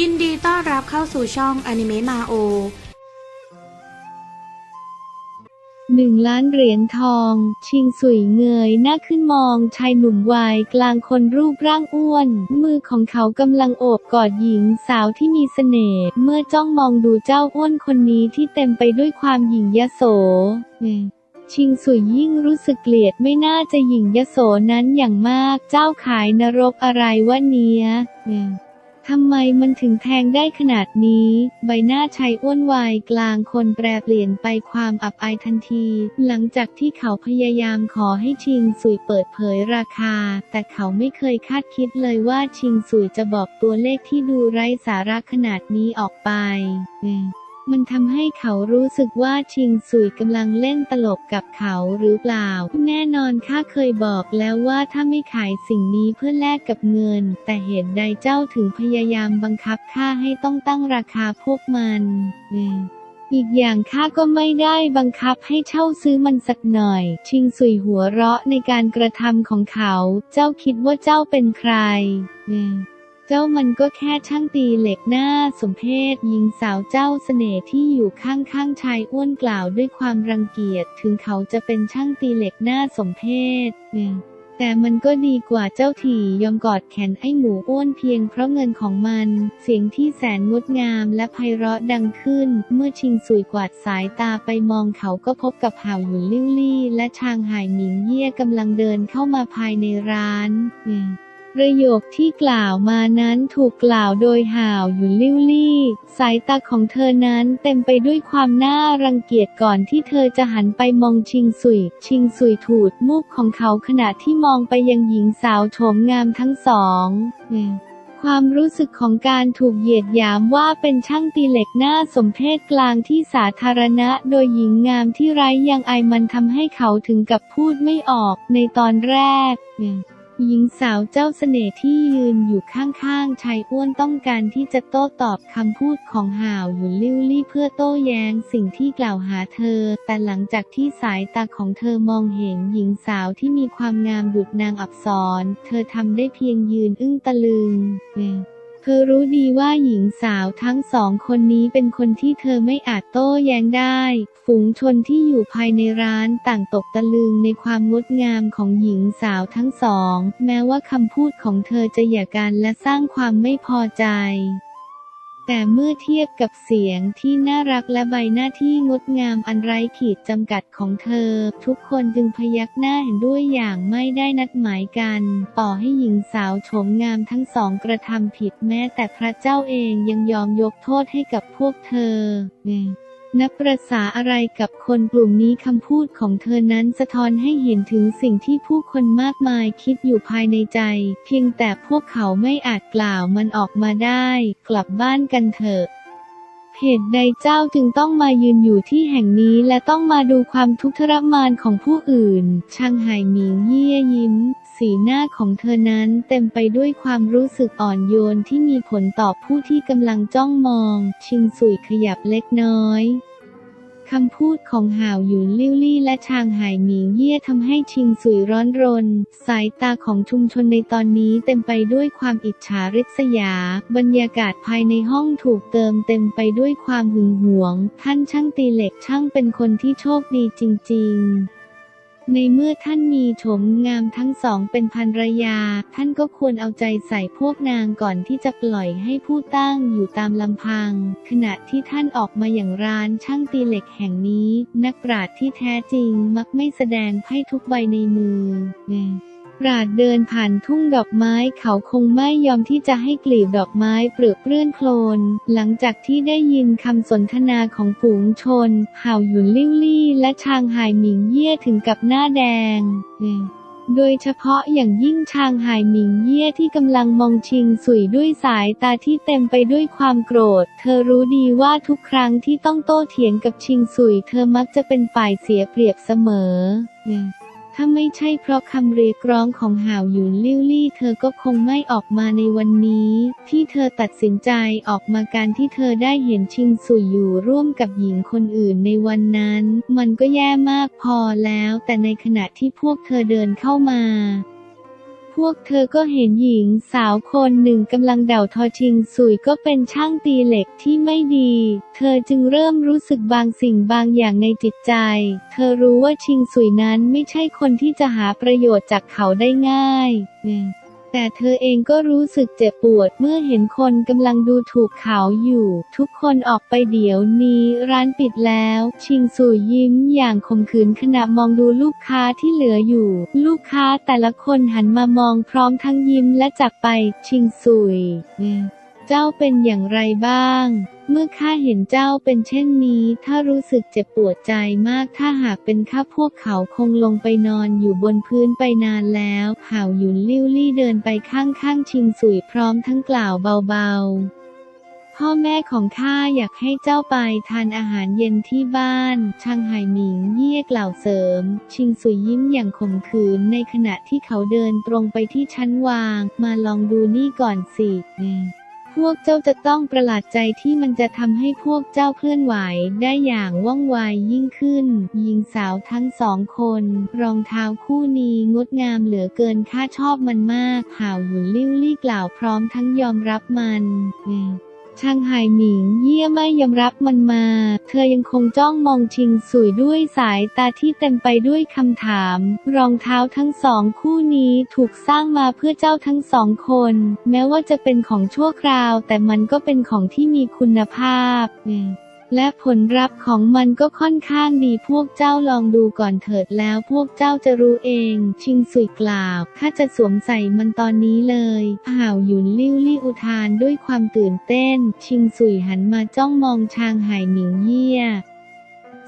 ยินดีต้อนรับเข้าสู่ช่องอนิเมะมาโอหนึ่งล้านเหรียญทอง ชิงสุยเงยหน้าขึ้นมองชายหนุ่มวัยกลางคนรูปร่างอ้วน มือของเขากำลังโอบกอดหญิงสาวที่มีเสน่ห์เมื่อจ้องมองดูเจ้าอ้วนคนนี้ที่เต็มไปด้วยความหยิ่งยโสชิงสุยยิ่งรู้สึกเกลียดไม่น่าจะหยิ่งยโสนั้นอย่างมาก เจ้าขายนรกอะไรวะเนี้ย ทำไมมันถึงแทงได้ขนาดนี้ ใบหน้าชายอ้วนวายกลางคนแปรเปลี่ยนไปความอับอายทันที หลังจากที่เขาพยายามขอให้ชิงสุยเปิดเผยราคา แต่เขาไม่เคยคาดคิดเลยว่าชิงสุยจะบอกตัวเลขที่ดูไร้สาระขนาดนี้ออกไปอื มันทำให้เขารู้สึกว่าชิงสุยกำลังเล่นตลกกับเขาหรือเปล่า แน่นอนข้าเคยบอกแล้วว่าถ้าไม่ขายสิ่งนี้เพื่อแลกกับเงิน แต่เหตุใดเจ้าถึงพยายามบังคับข้าให้ต้องตั้งราคาพวกมันอีกอย่างข้าก็ไม่ได้บังคับให้เช่าซื้อมันสักหน่อย ชิงสุยหัวเราะในการกระทำของเขา เจ้าคิดว่าเจ้าเป็นใคร เจ้ามันก็แค่ช่างตีเหล็กหน้าสมเพศหญิงสาวเจ้าเสน่ห์ที่อยู่ข้างๆชายอ้วนกล่าวด้วยความรังเกียจถึงเขาจะเป็นช่างตีเหล็กหน้าสมเพศอืมแต่มันก็ดีกว่าเจ้าถี่ยอมกอดแขนไอ้หมูอ้วนเพียงเพราะเงินของมัน เสียงที่แสนงดงามและไพเราะดังขึ้น เมื่อชิงสุยกวาดสายตาไปมองเขาก็พบกับห่าวหยุนลิ่วลี่ และชางหายหมิงเย่กำลังเดินเข้ามาภายในร้านอืม ประโยคที่กล่าวมานั้นถูกกล่าวโดยห่าวหยุนลิ่วลี่ สายตาของเธอนั้นเต็มไปด้วยความน่ารังเกียจก่อนที่เธอจะหันไปมองชิงสุย ชิงสุยถูดมูกของเขาขณะที่มองไปยังหญิงสาวโฉมงามทั้งสองความรู้สึกของการถูกเหยียดหยามว่าเป็นช่างตีเหล็กหน้าสมเพศกลางที่สาธารณะ โดยหญิงงามที่ไร้ยังอายมันทำให้เขาถึงกับพูดไม่ออกในตอนแรก หญิงสาวเจ้าเสน่ห์ที่ยืนอยู่ข้างๆชายอ้วนต้องการที่จะโต้ตอบคำพูดของห่าวหยุนลิ้วลี่เพื่อโต้แย้งสิ่งที่กล่าวหาเธอ แต่หลังจากที่สายตาของเธอมองเห็นหญิงสาวที่มีความงามดุจนางอับสร เธอทำได้เพียงยืนอึ้งตะลึงอืมเธอรู้ดีว่าหญิงสาวทั้งสองคนนี้เป็นคนที่เธอไม่อาจโต้แย้งได้ ฝูงชนที่อยู่ภายในร้านต่างตกตะลึงในความงดงามของหญิงสาวทั้งสอง แม้ว่าคำพูดของเธอจะหยาการและสร้างความไม่พอใจ แต่เมื่อเทียบกับเสียงที่น่ารักและใบหน้าที่งดงามอันไร้ขีดจำกัดของเธอ ทุกคนจึงพยักหน้าเห็นด้วยอย่างไม่ได้นัดหมายกัน ต่อให้หญิงสาวโฉมงามทั้งสองกระทำผิดแม้แต่พระเจ้าเองยังยอมยกโทษให้กับพวกเธอ นับประษาอะไรกับคนกลุ่มนี้คำพูดของเธอนั้นสะท้อนให้เห็นถึงสิ่งที่ผู้คนมากมายคิดอยู่ภายในใจ เพียงแต่พวกเขาไม่อาจกล่าวมันออกมาได้ กลับบ้านกันเถอะเหตุใดเจ้าจึงต้องมายืนอยู่ที่แห่งนี้และต้องมาดูความทุกข์ทรมานของผู้อื่น ช่างไหหมิงเยี่ยยิ้ม สีหน้าของเธอนั้นเต็มไปด้วยความรู้สึกอ่อนโยนที่มีผลต่อผู้ที่กำลังจ้องมอง ชิงสุยขยับเล็กน้อยคำพูดของห่าวหยุนลิ่วลี่และชางไหหมิงเย่ทำให้ชิงสุยร้อนรน สายตาของชุมชนในตอนนี้เต็มไปด้วยความอิจฉาริษยา บรรยากาศภายในห้องถูกเติมเต็มไปด้วยความหึงหวง ท่านช่างตีเหล็กช่างเป็นคนที่โชคดีจริง ๆ ในเมื่อท่านมีโฉมงามทั้งสองเป็นภรรยา ท่านก็ควรเอาใจใส่พวกนางก่อนที่จะปล่อยให้ผู้ตั้งอยู่ตามลำพัง ขณะที่ท่านออกมาอย่างร้านช่างตีเหล็กแห่งนี้ นักปราชญ์ที่แท้จริงมักไม่แสดงไพ่ทุกใบในมือ ปราดเดินผ่านทุ่งดอกไม้เขาคงไม่ยอมที่จะให้กลีบดอกไม้เปลือกเปื้อนโคลน หลังจากที่ได้ยินคำสนทนาของฝูงชนห่าวหยุนลิ่วลี่ และชางหายหมิงเย่ถึงกับหน้าแดงโดยเฉพาะอย่างยิ่งชางหายหมิงเย่ที่กำลังมองชิงสุยด้วยสายตาที่เต็มไปด้วยความโกรธ เธอรู้ดีว่าทุกครั้งที่ต้องโต้เถียงกับชิงสุย เธอมักจะเป็นฝ่ายเสียเปรียบเสมอ ถ้าไม่ใช่เพราะคำเรียกร้องของห่าวหยุนลิ่วลี่เธอก็คงไม่ออกมาในวันนี้ ที่เธอตัดสินใจออกมาการที่เธอได้เห็นชิงสุยอยู่ร่วมกับหญิงคนอื่นในวันนั้น มันก็แย่มากพอแล้ว แต่ในขณะที่พวกเธอเดินเข้ามา พวกเธอก็เห็นหญิงสาวคนหนึ่งกำลังเด่าทอชิงสุยก็เป็นช่างตีเหล็กที่ไม่ดี เธอจึงเริ่มรู้สึกบางสิ่งบางอย่างในจิตใจ เธอรู้ว่าชิงสุยนั้นไม่ใช่คนที่จะหาประโยชน์จากเขาได้ง่าย แต่เธอเองก็รู้สึกเจ็บปวดเมื่อเห็นคนกำลังดูถูกเขาอยู่ ทุกคนออกไปเดี๋ยวนี้ร้านปิดแล้ว ชิงสุยยิ้มอย่างขมขื่นขณะมองดูลูกค้าที่เหลืออยู่ ลูกค้าแต่ละคนหันมามองพร้อมทั้งยิ้มและจากไป ชิงสุย เจ้าเป็นอย่างไรบ้าง เมื่อข้าเห็นเจ้าเป็นเช่นนี้ ถ้ารู้สึกเจ็บปวดใจมาก ถ้าหากเป็นข้าพวกเขาคงลงไปนอนอยู่บนพื้นไปนานแล้วห่าวหยุนลิ้วลี่เดินไปข้างๆชิงสุยพร้อมทั้งกล่าวเบาๆ พ่อแม่ของข้าอยากให้เจ้าไปทานอาหารเย็นที่บ้านช่างไห่หมิงเยี่ยกล่าวเสริม ชิงสุยยิ้มอย่างขมขื่นในขณะที่เขาเดินตรงไปที่ชั้นวาง มาลองดูนี่ก่อนสิ พวกเจ้าจะต้องประหลาดใจที่มันจะทำให้พวกเจ้าเคลื่อนไหวได้อย่างว่องไวยิ่งขึ้น หญิงสาวทั้งสองคน รองเท้าคู่นี้งดงามเหลือเกินข้าชอบมันมาก ห่าวหยุนลิ้วลี่กล่าวพร้อมทั้งยอมรับมันอืม ช่างไห่หมิงเยี่ยไม่ยอมรับมันมา เธอยังคงจ้องมองชิงสุยด้วยสายตาที่เต็มไปด้วยคำถาม รองเท้าทั้งสองคู่นี้ถูกสร้างมาเพื่อเจ้าทั้งสองคน แม้ว่าจะเป็นของชั่วคราว แต่มันก็เป็นของที่มีคุณภาพ และผลลัพธ์ของมันก็ค่อนข้างดีพวกเจ้าลองดูก่อนเถิดแล้วพวกเจ้าจะรู้เอง ชิงสุยกล่าวข้าจะสวมใส่มันตอนนี้เลยห่าหยุนลิ้วลี่อุทานด้วยความตื่นเต้น ชิงสุยหันมาจ้องมองชางหายหมิงเยี่ย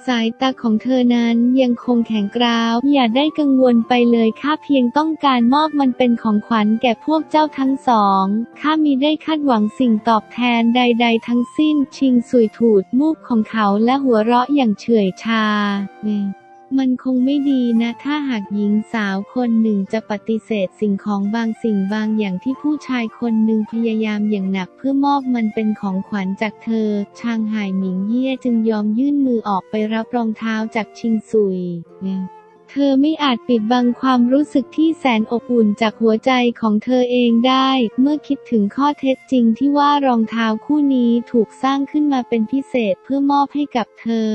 สายตาของเธอนั้นยังคงแข็งกร้าว อย่าได้กังวลไปเลยข้าเพียงต้องการมอบมันเป็นของขวัญแก่พวกเจ้าทั้งสองข้ามีได้คาดหวังสิ่งตอบแทนใด ๆ ทั้งสิ้น ชิงสุยถูดมูกของเขาและหัวเราะอย่างเฉื่อยชาอื มันคงไม่ดีนะ ถ้าหากหญิงสาวคนหนึ่งจะปฏิเสธสิ่งของบางสิ่งบางอย่างที่ผู้ชายคนหนึ่งพยายามอย่างหนักเพื่อมอบมันเป็นของขวัญจากเธอ ชางไห่หมิงเย่จึงยอมยื่นมือออกไปรับรองเท้าจากชิงซุยเธอไม่อาจปิดบังความรู้สึกที่แสนอบอุ่นจากหัวใจของเธอเองได้ เมื่อคิดถึงข้อเท็จจริงที่ว่ารองเท้าคู่นี้ถูกสร้างขึ้นมาเป็นพิเศษเพื่อมอบให้กับเธอ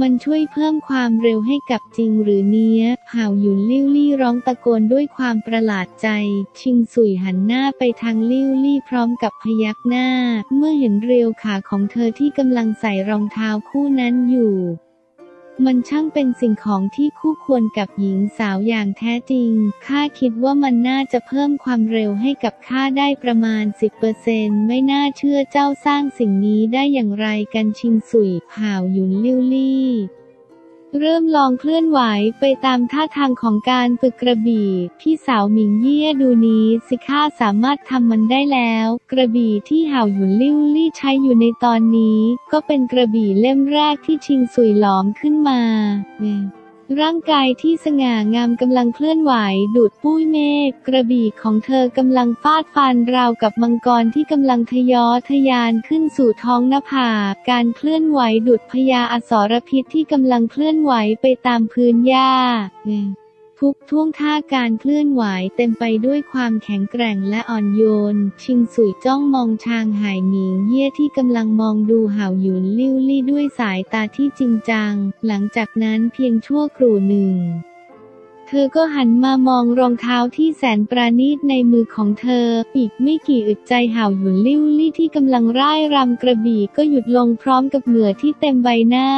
มันช่วยเพิ่มความเร็วให้กับจริงหรือเนี้ย ห่าวหยุนลิ้วลี่ร้องตะโกนด้วยความประหลาดใจ ชิงสุยหันหน้าไปทางลิ้วลี่พร้อมกับพยักหน้า เมื่อเห็นเรียวขาของเธอที่กำลังใส่รองเท้าคู่นั้นอยู่ มันช่างเป็นสิ่งของที่คู่ควรกับหญิงสาวอย่างแท้จริง ข้าคิดว่ามันน่าจะเพิ่มความเร็วให้กับข้าได้ประมาณ 10%ไม่น่าเชื่อเจ้าสร้างสิ่งนี้ได้อย่างไรกันชิงสุยผ่าวหยุนลิ้วลี่ เริ่มลองเคลื่อนไหวไปตามท่าทางของการฝึกกระบี่ พี่สาวหมิงเยี่ยดูนี้สิข้าสามารถทำมันได้แล้ว กระบี่ที่ห่าวหยุนลิ้วลี่ใช้อยู่ในตอนนี้ ก็เป็นกระบี่เล่มแรกที่ชิงสุยหลอมขึ้นมา ร่างกายที่สง่างามกำลังเคลื่อนไหว ดูดปุ้ยเมฆกระบี่ของเธอกำลังฟาดฟันราวกับมังกรที่กำลังทยอทะยานขึ้นสู่ท้องนภาการเคลื่อนไหวดุดพญาอสรพิษที่กำลังเคลื่อนไหวไปตามพื้นหญ้า ทุกท่วงท่าการเคลื่อนไหวเต็มไปด้วยความแข็งแกร่งและอ่อนโยน ชิงสุยจ้องมองชางไห่หมิงเย่ที่กำลังมองดูห่าวหยุนลิ้วลี่ด้วยสายตาที่จริงจัง หลังจากนั้นเพียงชั่วครู่หนึ่งเธอก็หันมามองรองเท้าที่แสนประณีตในมือของเธอ อีกไม่กี่อึดใจห่าวหยุนลิ้วลี่ที่กำลังร่ายรำกระบี่ก็หยุดลงพร้อมกับเหงื่อที่เต็มใบหน้า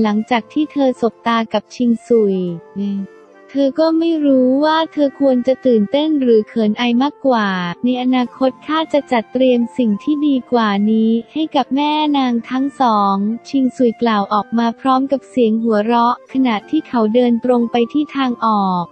หลังจากที่เธอสบตากับชิงสุย เธอก็ไม่รู้ว่าเธอควรจะตื่นเต้นหรือเขินอายมากกว่า ในอนาคตข้าจะจัดเตรียมสิ่งที่ดีกว่านี้ให้กับแม่นางทั้งสอง ชิงซุยกล่าวออกมาพร้อมกับเสียงหัวเราะ ขณะที่เขาเดินตรงไปที่ทางออก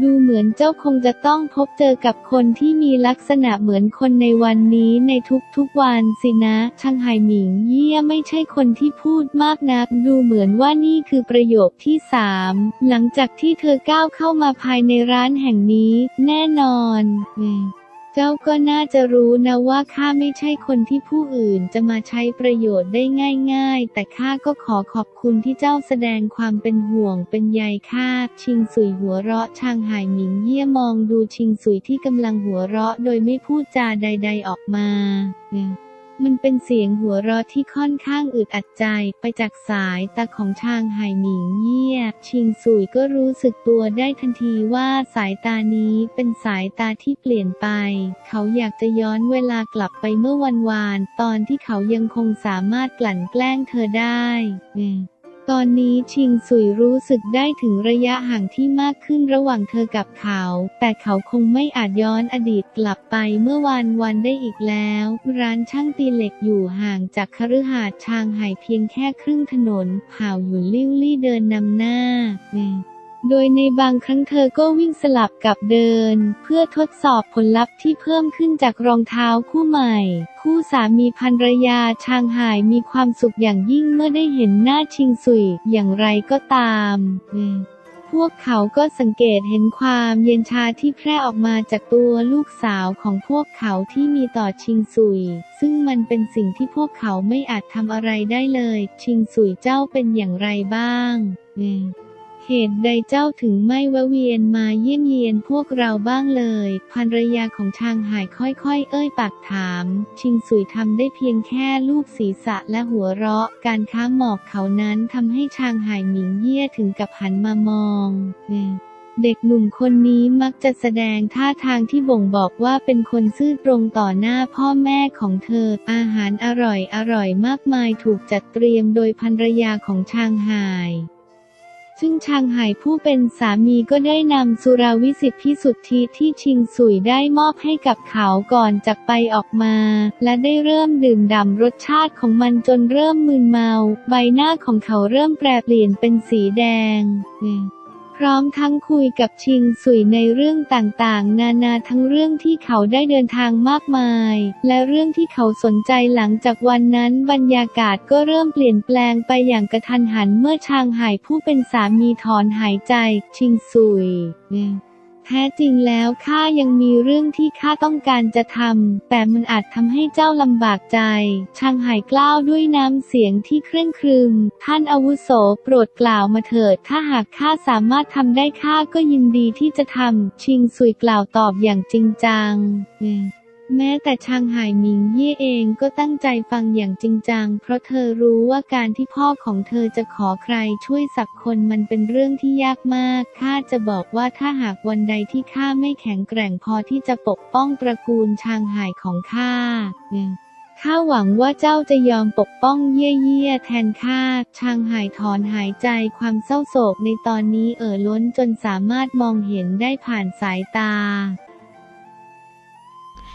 ดูเหมือนเจ้าคงจะต้องพบเจอกับคนที่มีลักษณะเหมือนคนในวันนี้ในทุกๆวันสินะช่างไห่หมิงเยี่ยไม่ใช่คนที่พูดมากนัก ดูเหมือนว่านี่คือประโยคที่สามหลังจากที่เธอก้าวเข้ามาภายในร้านแห่งนี้ แน่นอน เจ้าก็น่าจะรู้นะว่าข้าไม่ใช่คนที่ผู้อื่นจะมาใช้ประโยชน์ได้ง่าย ๆ แต่ข้าก็ขอขอบคุณที่เจ้าแสดงความเป็นห่วงเป็นใยข้า ชิงสุยหัวเราะชางหายหมิงเยี่ยมองดูชิงสุยที่กำลังหัวเราะโดยไม่พูดจาใด ๆออกมา มันเป็นเสียงหัวเราะที่ค่อนข้างอึดอัดใจไปจากสายตาของชางไห่หมิงเยี่ย ชิงสุยก็รู้สึกตัวได้ทันทีว่าสายตานี้เป็นสายตาที่เปลี่ยนไป เขาอยากจะย้อนเวลากลับไปเมื่อวันวาน ตอนที่เขายังคงสามารถกลั่นแกล้งเธอได้ ตอนนี้ชิงสุยรู้สึกได้ถึงระยะห่างที่มากขึ้นระหว่างเธอกับเขา แต่เขาคงไม่อาจย้อนอดีตกลับไปเมื่อวานวันได้อีกแล้ว ร้านช่างตีเหล็กอยู่ห่างจากคฤหาสน์ชางไห่เพียงแค่ครึ่งถนนเผ่าหยุนลิ้วลี่เดินนำหน้า โดยในบางครั้งเธอก็วิ่งสลับกับเดิน เพื่อทดสอบผลลัพธ์ที่เพิ่มขึ้นจากรองเท้าคู่ใหม่ คู่สามีภรรยาชางหายมีความสุขอย่างยิ่งเมื่อได้เห็นหน้าชิงสุยอย่างไรก็ตามพวกเขาก็สังเกตเห็นความเย็นชาที่แพร่ออกมาจากตัวลูกสาวของพวกเขาที่มีต่อชิงสุย ซึ่งมันเป็นสิ่งที่พวกเขาไม่อาจทำอะไรได้เลย ชิงสุยเจ้าเป็นอย่างไรบ้างอืม เหตุใดเจ้าถึงไม่แวะเวียนมาเยี่ยมเยียนพวกเราบ้างเลย ภรรยาของชางหายค่อยๆ เอ้ยปากถาม ชิงสุยทำได้เพียงแค่ลูบศีรษะและหัวเราะ การค้าหมอกเขานั้นทำให้ชางหายหมิงเยี่ยถึงกับหันมามองเด็กหนุ่มคนนี้มักจะแสดงท่าทางที่บ่งบอกว่าเป็นคนซื่อตรงต่อหน้าพ่อแม่ของเธอ อาหารอร่อยอร่อยมากมายถูกจัดเตรียมโดยภรรยาของชางหาย ซึ่งชางหายผู้เป็นสามีก็ได้นำสุราวิสิทธิพิสุทธิที่ชิงสุยได้มอบให้กับเขาก่อนจากไปออกมา และได้เริ่มดื่มด่ำรสชาติของมันจนเริ่มมึนเมา ใบหน้าของเขาเริ่มแปรเปลี่ยนเป็นสีแดง ร้อมทั้งคุยกับชิงสุยในเรื่องต่างๆ นานาทั้งเรื่องที่เขาได้เดินทางมากมาย และเรื่องที่เขาสนใจหลังจากวันนั้นบรรยากาศก็เริ่มเปลี่ยนแปลงไปอย่างกระทันหันเมื่อชางหายผู้เป็นสามีถอนหายใจ ชิงสุยอืม แท้จริงแล้วข้ายังมีเรื่องที่ข้าต้องการจะทำ แต่มันอาจทำให้เจ้าลำบากใจ ชางหายกล้าวด้วยน้ำเสียงที่เคร่งครึม ท่านอาวุโสโปรดกล่าวมาเถิด ถ้าหากข้าสามารถทำได้ข้าก็ยินดีที่จะทำ ชิงสุยกล่าวตอบอย่างจริงจังอืม แม้แต่ชางหายหมิงเย่เองก็ตั้งใจฟังอย่างจริงจัง เพราะเธอรู้ว่าการที่พ่อของเธอจะขอใครช่วยสักคนมันเป็นเรื่องที่ยากมาก ข้าจะบอกว่าถ้าหากวันใดที่ข้าไม่แข็งแกร่งพอที่จะปกป้องตระกูลชางหายของข้าข้าหวังว่าเจ้าจะยอมปกป้องเย่เย่แทนข้า ชางหายถอนหายใจความเศร้าโศกในตอนนี้เอ่อล้นจนสามารถมองเห็นได้ผ่านสายตา